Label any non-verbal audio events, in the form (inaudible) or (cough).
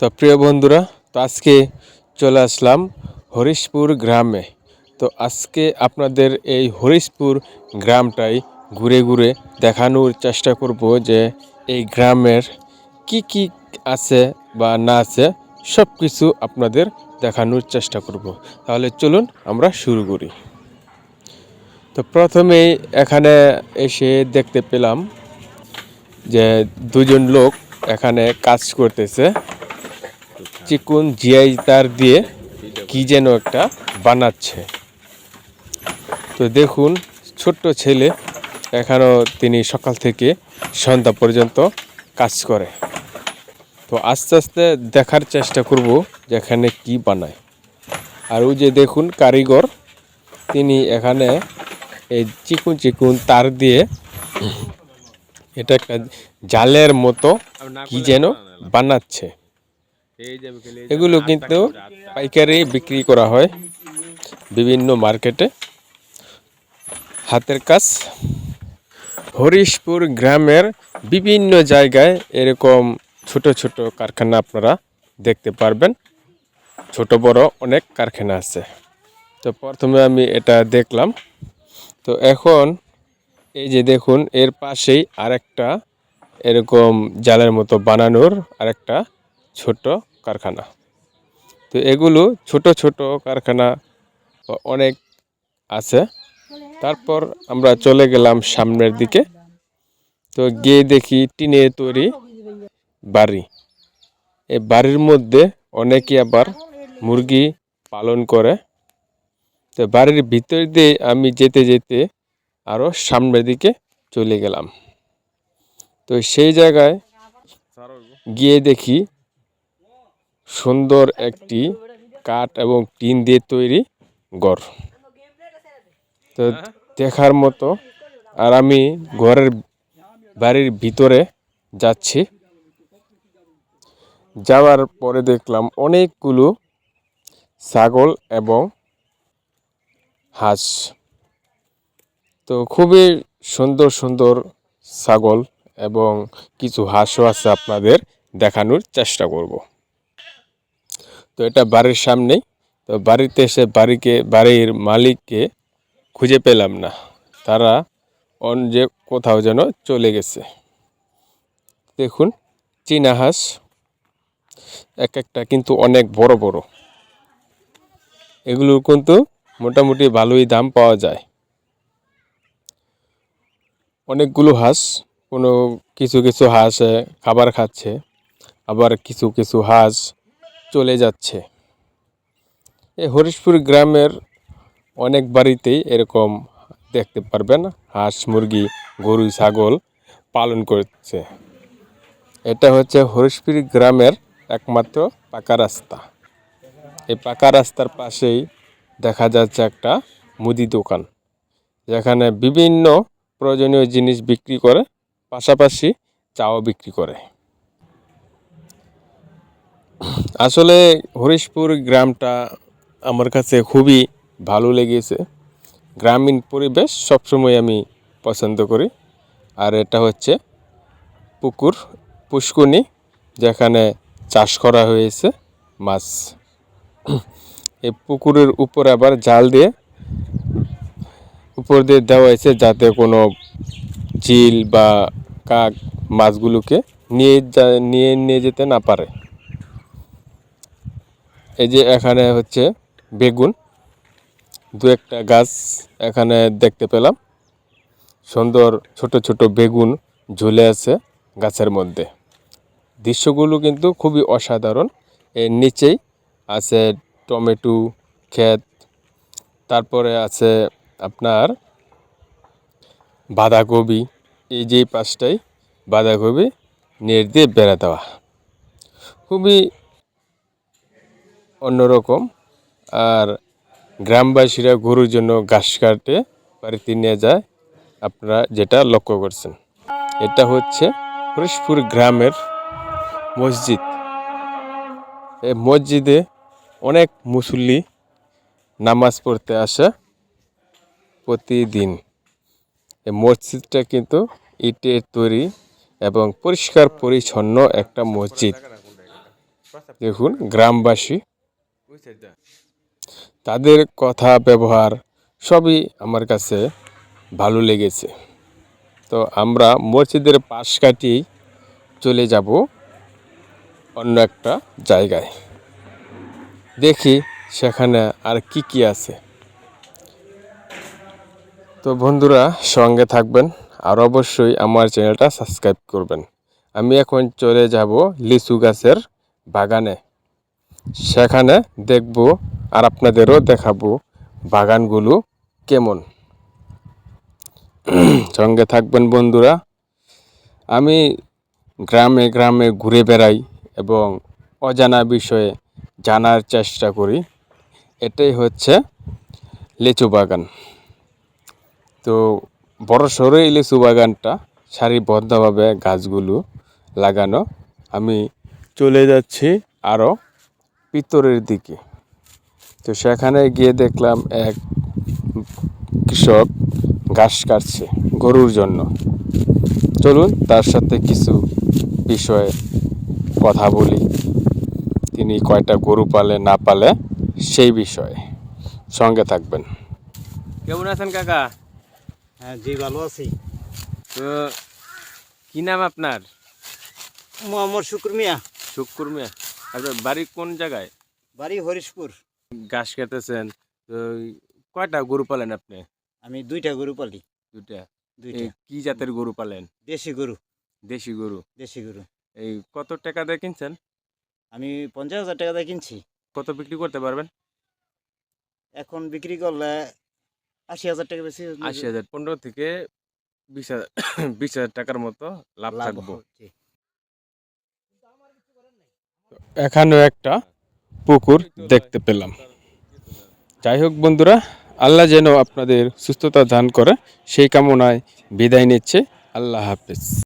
তো প্রিয় বন্ধুরা, তো আজকে চলে আসলাম হরিশপুর গ্রামে। তো আজকে আপনাদের এই হরিশপুর গ্রামটাই ঘুরে ঘুরে দেখানোর চেষ্টা করব যে এই গ্রামের কি কি আছে বা না আছে সব কিছু আপনাদের দেখানোর চেষ্টা করব। তাহলে চলুন আমরা শুরু করি। তো প্রথমেই এখানে এসে দেখতে পেলাম যে দুজন লোক এখানে কাজ করতেছে। চিকুন জিআই তার দিয়ে কি যেন একটা বানাচ্ছে। তো দেখুন, ছোট্ট ছেলে এখানেও তিনি সকাল থেকে সন্ধ্যা পর্যন্ত কাজ করে। তো আস্তে আস্তে দেখার চেষ্টা করব যে এখানে কি বানায়। আর ওই যে দেখুন, কারিগর, তিনি এখানে এই চিকুন চিকুন তার দিয়ে এটা একটা জালের মতো কি যেন বানাচ্ছে। এগুলো কিন্তু পাইকারি বিক্রি করা হয় বিভিন্ন মার্কেটে। হাতের কাজ। হরিশপুর গ্রামের বিভিন্ন জায়গায় এরকম ছোট ছোট কারখানা আপনারা দেখতে পারবেন। ছোট বড় অনেক কারখানা আছে। তো প্রথমে আমি এটা দেখলাম। তো এখন এই যে দেখুন এর পাশেই আরেকটা এরকম জালের মতো বানানোর আরেকটা ছোট কারখানা। তো এগুলো ছোট ছোট কারখানা অনেক আছে। তারপর আমরা চলে গেলাম সামনের দিকে। তো গিয়ে দেখি টিনের তৈরি বাড়ি। এই বাড়ির মধ্যে অনেকে আবার মুরগি পালন করে। তো বাড়ির ভিতর দিয়ে আমি যেতে যেতে আরও সামনের দিকে চলে গেলাম। তো সেই জায়গায় গিয়ে দেখি সুন্দর একটি কাঠ এবং টিন দিয়ে তৈরি ঘর। তো দেখার মতো আর আমি ঘরের বাড়ির ভিতরে যাচ্ছি। যাওয়ার পরে দেখলাম অনেকগুলো ছাগল এবং হাঁস। তো খুবই সুন্দর সুন্দর ছাগল এবং কিছু হাঁসও আছে আপনাদের দেখানোর চেষ্টা করব। তো এটা বাড়ির সামনেই। তো বাড়িতে এসে বাড়িকে, বাড়ির মালিককে খুঁজে পেলাম না। তারা অন যে কোথাও যেন চলে গেছে। দেখুন, চীনা হাঁস। এক একটা কিন্তু অনেক বড় বড়। এগুলোর কিন্তু মোটামুটি ভালোই দাম পাওয়া যায়। অনেকগুলো হাঁস, কোনো কিছু কিছু হাঁস খাবার খাচ্ছে, আবার কিছু কিছু হাঁস চলে যাচ্ছে। এই হরিশপুর গ্রামের অনেক বাড়িতেই এরকম দেখতে পারবেন, হাঁস, মুরগি, গরু, ছাগল পালন করছে। এটা হচ্ছে হরিশপুর গ্রামের একমাত্র পাকা রাস্তা। এই পাকা রাস্তার পাশেই দেখা যাচ্ছে একটা মুদি দোকান, যেখানে বিভিন্ন প্রয়োজনীয় জিনিস বিক্রি করে, পাশাপাশি চাও বিক্রি করে। আসলে হরিশপুর গ্রামটা আমার কাছে খুবই ভালো লেগেছে। গ্রামীণ পরিবেশ সবসময় আমি পছন্দ করি। আর এটা হচ্ছে পুকুর পুষ্কুনি যেখানে চাষ করা হয়েছে মাছ। এই পুকুরের উপর আবার জাল দিয়ে, উপর দিয়ে দেওয়া হয়েছে যাতে কোনো চিল বা কাক মাছগুলোকে নিয়ে নিয়ে নিয়ে যেতে না পারে। এই যে এখানে হচ্ছে বেগুন, দু একটা গাছ এখানে দেখতে পেলাম। সুন্দর ছোট ছোট বেগুন ঝুলে আছে গাছের মধ্যে। দৃশ্যগুলো কিন্তু খুবই অসাধারণ। এর নিচেই আছে টমেটো, ক্ষেত, তারপরে আছে আপনার বাঁধাকপি, এই যে পাশটাই বাঁধাকপি নেট দিয়ে বেড়া দেওয়া। খুবই অন্যরকম। আর গ্রামবাসীরা গরুর জন্য ঘাস কাটে, বাড়িতে নিয়ে যায়। আপনারা যেটা লক্ষ্য করছেন। এটা হচ্ছে হরিশপুর গ্রামের মসজিদ। এই মসজিদে অনেক মুসল্লি নামাজ পড়তে আসে প্রতিদিন। এই মসজিদটা কিন্তু ইটের তৈরি এবং পরিষ্কার পরিচ্ছন্ন একটা মসজিদ। দেখুন, গ্রামবাসী তাদের কথা, ব্যবহার সবই আমার কাছে ভালো লেগেছে। তো আমরা মসজিদের পাশ কাটিয়েই চলে যাব অন্য একটা জায়গায়। দেখি সেখানে আর কি কি আছে। তো বন্ধুরা, সঙ্গে থাকবেন আর অবশ্যই আমার চ্যানেলটা সাবস্ক্রাইব করবেন। আমি এখন চলে যাব লিচু গাছের বাগানে। সেখানে দেখব আর আপনাদেরও দেখাবো বাগানগুলো কেমন। সঙ্গে থাকবেন বন্ধুরা। আমি গ্রামে গ্রামে ঘুরে বেড়াই এবং অজানা বিষয়ে জানার চেষ্টা করি। এটাই হচ্ছে লিচু বাগান। তো বড় সড়ো এই লিচু বাগানটা সারিবদ্ধভাবে গাছগুলো লাগানো। আমি চলে যাচ্ছি আরও ভিতরের দিকে। তো সেখানে গিয়ে দেখলাম এক কৃষক ঘাস কাটছে গরুর জন্য। চলুন তার সাথে কিছু বিষয়ে কথা বলি। তিনি কয়টা গরু পালে না পালে সেই বিষয়ে। সঙ্গে থাকবেন। কেমন আছেন কাকা? হ্যাঁ জি ভালো আছি। তো কি নাম আপনার? মোহাম্মদ শুক্র মিয়া। শুক্কুর মিয়া। আপনার বাড়ি কোন জায়গায়? বাড়ি হরিশপুর। ঘাস খেতেছেন তো কয়টা গরু পালেন আপনি? আমি দুইটা গরু পালি। দুইটা? এই কি জাতের গরু পালেন? দেশি গরু। দেশি গরু? দেশি গরু। এই কত টাকা দিয়ে কিনছেন? আমি পঞ্চাশ হাজার টাকা দিয়ে কিনছি। কত বিক্রি করতে পারবেন? এখন বিক্রি করলে আশি হাজার টাকা বেশি আশি হাজার পনেরো থেকে বিশ হাজার (coughs) বিশ হাজার টাকার মতো লাভ থাকব। এখানেও একটা পুকুর দেখতে পেলাম। যাই হোক বন্ধুরা, আল্লাহ যেন আপনাদের সুস্থতা দান করে, সেই কামনায় বিদায় নিচ্ছে। আল্লাহ হাফেজ।